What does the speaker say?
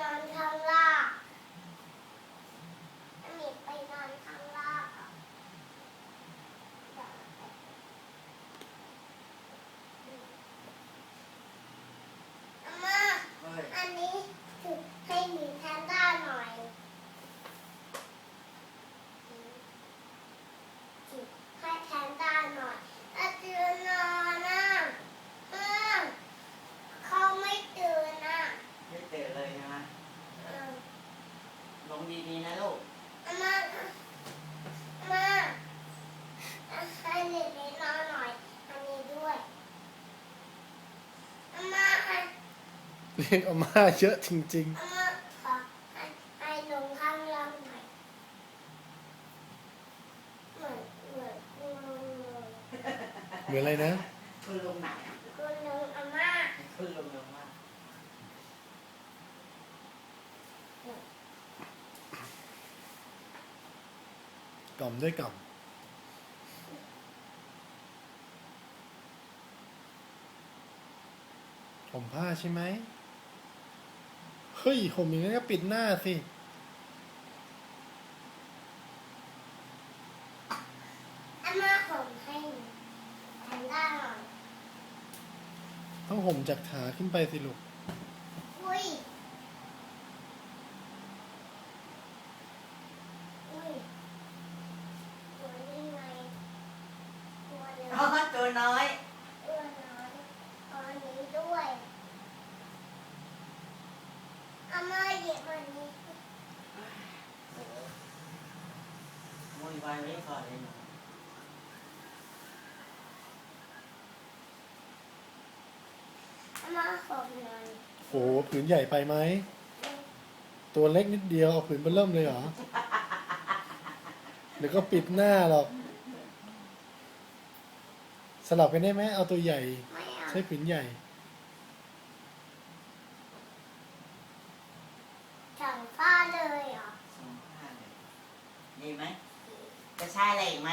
นอนข้างล่างอามีไปนอนข้างล่างอะอาม่าเฮ้ยอันนี้คือให้หมีแพนด้าหน่อยให้แพนด้าหน่อยถ้าตื่นนอนนะอ่าเขาไม่ตื่นนะ ไม่เตะเลยใช่ไหม อ่า ล งดีๆนะลูกอามาอามาให้เด็กๆนอนหน่อยอันนี้ด้วยอามาให้เรียกอาม่าเยอะจริงอามาขอให้ให้ลงข้างล่างหน่อยเหมือนเหมือนคุณลุงเลยๆเหมือนอะไรนะ คุณลุงไหนอะคุณลุงอาม่า คุณลุงลงมา กล่อมด้วยกล่อมห่มผ้าใช่ไหม เฮ้ยห่มอย่างนั้นก็ปิดหน้าสิอาม่าผมให้แพนด้าหน่อยต้องห่มจากขาขึ้นไปสิลูก อุ้ยอุ้ยตัวนี้ไงตัวเล็ก อ๋อตัวน้อย ตัวน้อยตัวนี้ด้วย อาม่าหยิบมันนี้มุยไว้ไว้ก่อนเลยหนูอาม่าขอบหน่อยโอ้โหผืนใหญ่ไปไหม ตัวเล็กนิดเดียวเอาผืนเบอเริ่มเลยเหรอ เดี๋ยวก็ปิดหน้าหรอก สลับกันได้ไหมเอาตัวใหญ่ ไม่เอา ใช้ผืนใหญ่ สั่งฟ้าเลยเหรอ สองผ้าเลยดีไหมจะใช้อะไรอีกไหม